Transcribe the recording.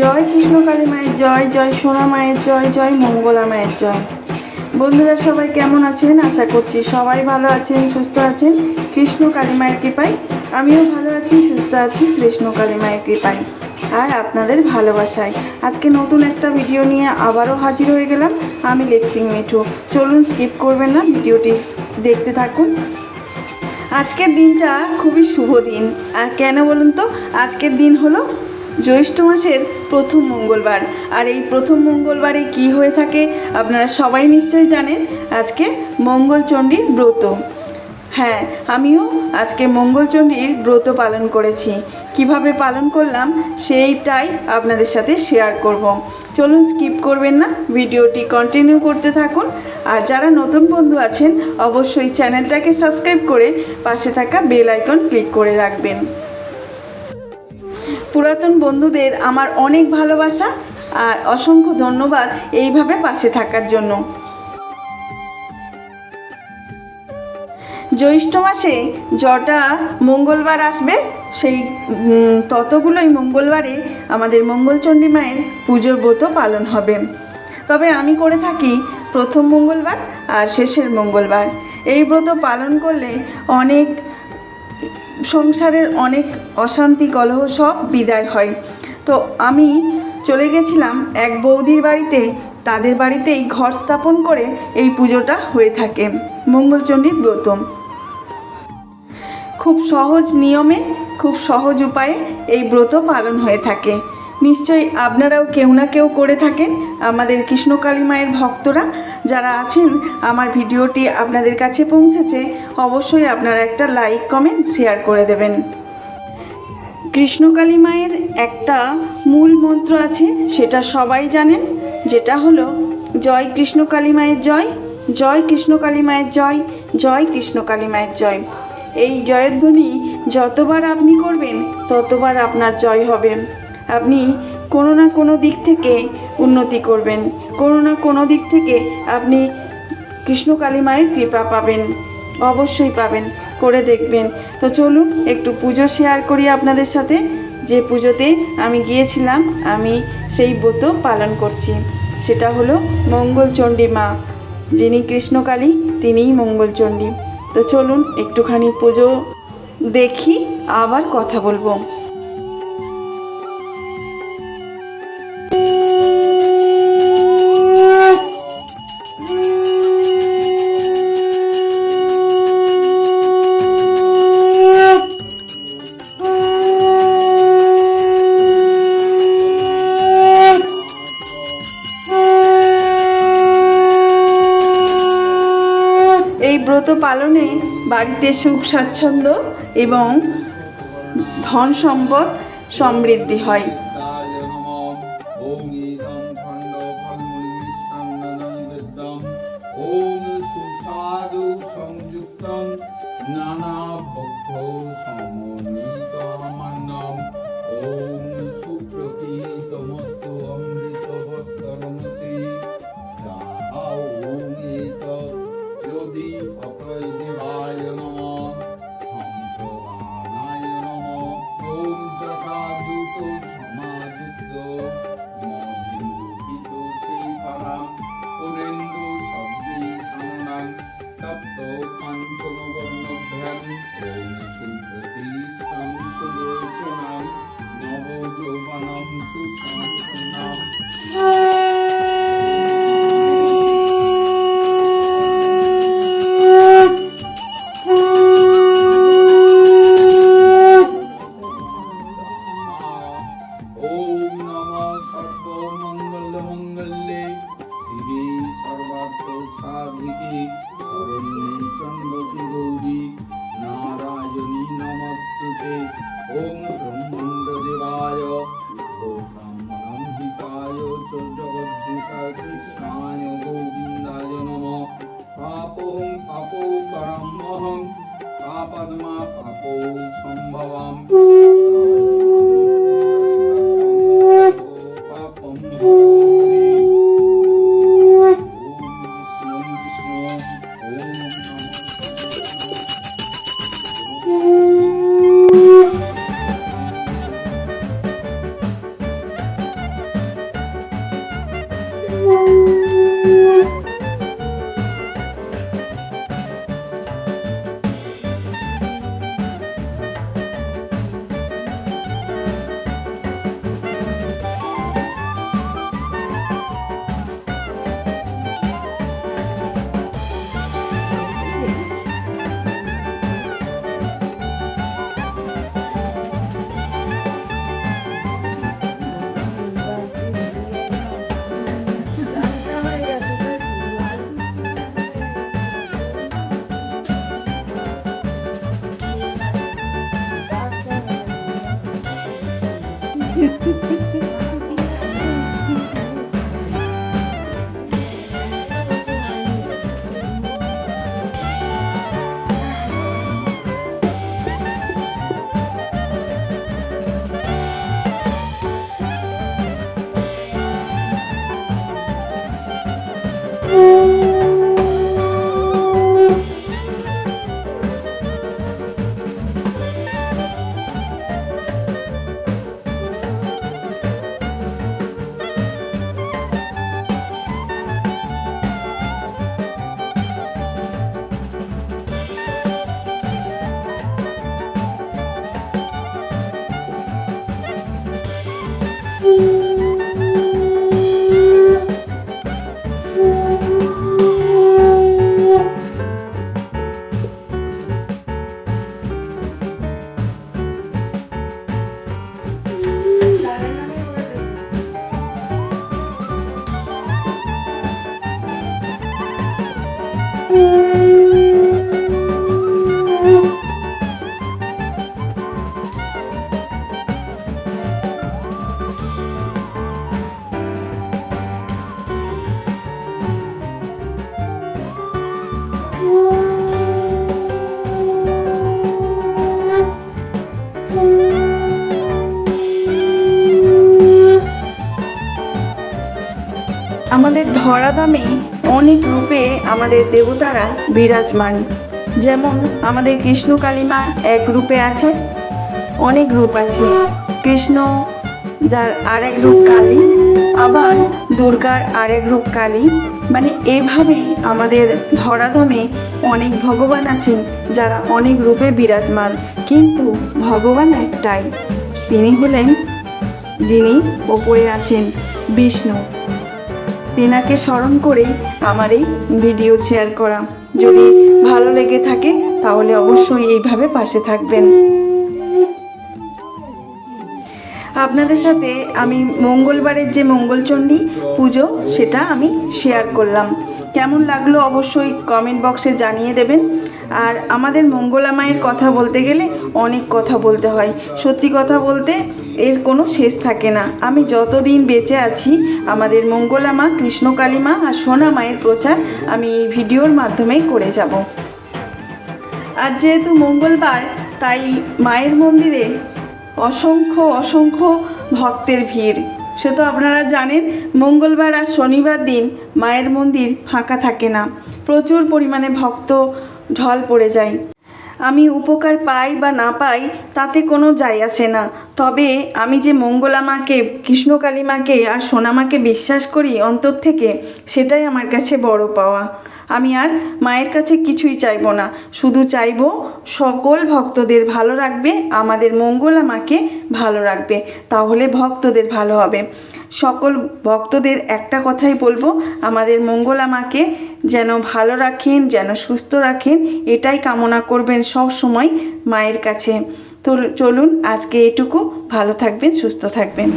জয় কৃষ্ণ কালী মায়ের জয় জয় সোনা মায়ের জয় জয় মঙ্গলা মায়ের জয়। বন্ধুরা সবাই কেমন আছেন? আশা করছি সবাই ভালো আছেন, সুস্থ আছেন। কৃষ্ণ কালী মায়ের কৃপায় আমিও ভালো আছি, সুস্থ আছি কৃষ্ণ কালী মায়ের কৃপায় আর আপনাদের ভালোবাসায়। আজকে নতুন একটা ভিডিও নিয়ে আবারও হাজির হয়ে গেলাম আমি লেক্সিং মিঠু। চলুন স্কিপ করবেন না, ভিডিওটি দেখতে থাকুন। আজকের দিনটা খুবই শুভ দিন। আর কেন বলুন তো? আজকের দিন হলো জ্যৈষ্ঠ মাসের প্রথম মঙ্গলবার। আর এই প্রথম মঙ্গলবারে কি হয়ে থাকে আপনারা সবাই নিশ্চয়ই জানেন, আজকে মঙ্গলচণ্ডীর ব্রত। হ্যাঁ আমিও আজকে মঙ্গলচণ্ডীর ব্রত পালন করেছি। কীভাবে পালন করলাম সেইটাই আপনাদের সাথে শেয়ার করব। চলুন স্কিপ করবেন না, ভিডিওটি কন্টিনিউ করতে থাকুন। আর যারা নতুন বন্ধু আছেন, অবশ্যই চ্যানেলটাকে সাবস্ক্রাইব করে পাশে থাকা বেল আইকন ক্লিক করে রাখবেন। পুরাতন বন্ধুদের আমার অনেক ভালোবাসা আর অসংখ্য ধন্যবাদ এইভাবে পাশে থাকার জন্য। জ্যৈষ্ঠ মাসে যটা মঙ্গলবার আসবে, সেই ততগুলোই মঙ্গলবারে আমাদের মঙ্গলচণ্ডী মায়ের পুজোর ব্রত পালন হবে। তবে আমি করে থাকি প্রথম মঙ্গলবার আর শেষের মঙ্গলবার। এই ব্রত পালন করলে অনেক সংসারের অনেক অশান্তি কলহ সব বিদায় হয়। তো আমি চলে গেছিলাম এক বৌদির বাড়িতে। তাদের বাড়িতেই ঘর স্থাপন করে এই পুজোটা হয়ে থাকে। মঙ্গলচণ্ডীর ব্রত। খুব সহজ নিয়মে, খুব সহজ উপায়ে এই ব্রত পালন হয়ে থাকে। নিশ্চয়ই আপনারাও কেউ না কেউ করে থাকেন। আমাদের কৃষ্ণকালী মায়ের ভক্তরা যারা আছেন, আমার ভিডিওটি আপনাদের কাছে পৌঁছেছে। অবশ্যই আপনারা একটা লাইক কমেন্ট শেয়ার করে দেবেন। কৃষ্ণকালী মায়ের একটা মূল মন্ত্র আছে, সেটা সবাই জানেন, যেটা হলো, জয় কৃষ্ণকালী মায়ের জয় জয় কৃষ্ণকালী মায়ের জয় জয় কৃষ্ণকালী মায়ের জয়। এই জয়ের ধ্বনি যতবার আপনি করবেন, ততবার আপনার জয় হবে। আপনি কোনো না কোনো দিক থেকে উন্নতি করবেন, কোনো না কোনো দিক থেকে আপনি কৃষ্ণকালী মায়ের কৃপা পাবেন। অবশ্যই পাবেন, করে দেখবেন। তো চলুন, একটু পুজো শেয়ার করি আপনাদের সাথে। যে পুজোতে আমি গিয়েছিলাম, আমি সেই ব্রত পালন করছি। সেটা হলো মঙ্গলচণ্ডী মা, যিনি কৃষ্ণকালী, তিনিই মঙ্গলচণ্ডী। তো চলুন, একটুখানি পুজো দেখি, আবার কথা বলব। বাড়িতে সুখ স্বাচ্ছন্দ্য এবং ধন সম্পদ সমৃদ্ধি হয়। Oğuzum babam. আমাদের ধরাধামে অনেক রূপে আমাদের দেবতারা বিরাজমান। যেমন আমাদের কৃষ্ণ কালিমা এক রূপে আছে, অনেক রূপ আছে। কৃষ্ণ, যার আরেক রূপ কালী, আবার দুর্গার আরেক রূপ কালী। মানে এভাবে আমাদের ধরাধামে অনেক ভগবান আছেন, যারা অনেক রূপে বিরাজমান। কিন্তু ভগবান একটাই, তিনি হলেন যিনি ওপরে আছেন বিষ্ণু। তেনাকে স্মরণ করেই আমার এই ভিডিও শেয়ার করা। যদি ভালো লেগে থাকে, তাহলে অবশ্যই এইভাবে পাশে থাকবেন। আপনাদের সাথে আমি মঙ্গলবারের যে মঙ্গলচণ্ডী পুজো, সেটা আমি শেয়ার করলাম। কেমন লাগল অবশ্যই কমেন্ট বক্সে জানিয়ে দেবেন। আর আমাদের মঙ্গলা মায়ের কথা বলতে গেলে অনেক কথা বলতে হয়। সত্যি কথা বলতে এর কোনো শেষ থাকে না। আমি যতদিন বেঁচে আছি, আমাদের মঙ্গলা মা কৃষ্ণকালী মা আর সোনা মায়ের প্রচার আমি এই ভিডিওর মাধ্যমেই করে যাব। আর যেহেতু মঙ্গলবার, তাই মায়ের মন্দিরে অসংখ্য অসংখ্য ভক্তের ভিড়। সে তো আপনারা জানেন, মঙ্গলবার আর শনিবার দিন মায়ের মন্দির ফাঁকা থাকে না। প্রচুর পরিমাণে ভক্ত ঢল পড়ে যায়। আমি উপকার পাই বা না পাই, তাতে কোনো যায় আসে না। তবে আমি যে মঙ্গলা মাকে কৃষ্ণকালী মাকে আর সোনামাকে বিশ্বাস করি অন্তর থেকে, সেটাই আমার কাছে বড় পাওয়া। আমি আর মায়ের কাছে কিছুই চাইব না। শুধু চাইব সকল ভক্তদের ভালো রাখবে, আমাদের মঙ্গলা মাকে ভালো রাখবে। তাহলে ভক্তদের ভালো হবে। সকল ভক্তদের একটা কথাই বলব, আমাদের মঙ্গলা মাকে যেন ভালো রাখেন, যেন সুস্থ রাখেন, এটাই কামনা করবেন সব সময় মায়ের কাছে। তো চলুন আজকে এটুকু। ভালো থাকবেন, সুস্থ থাকবেন।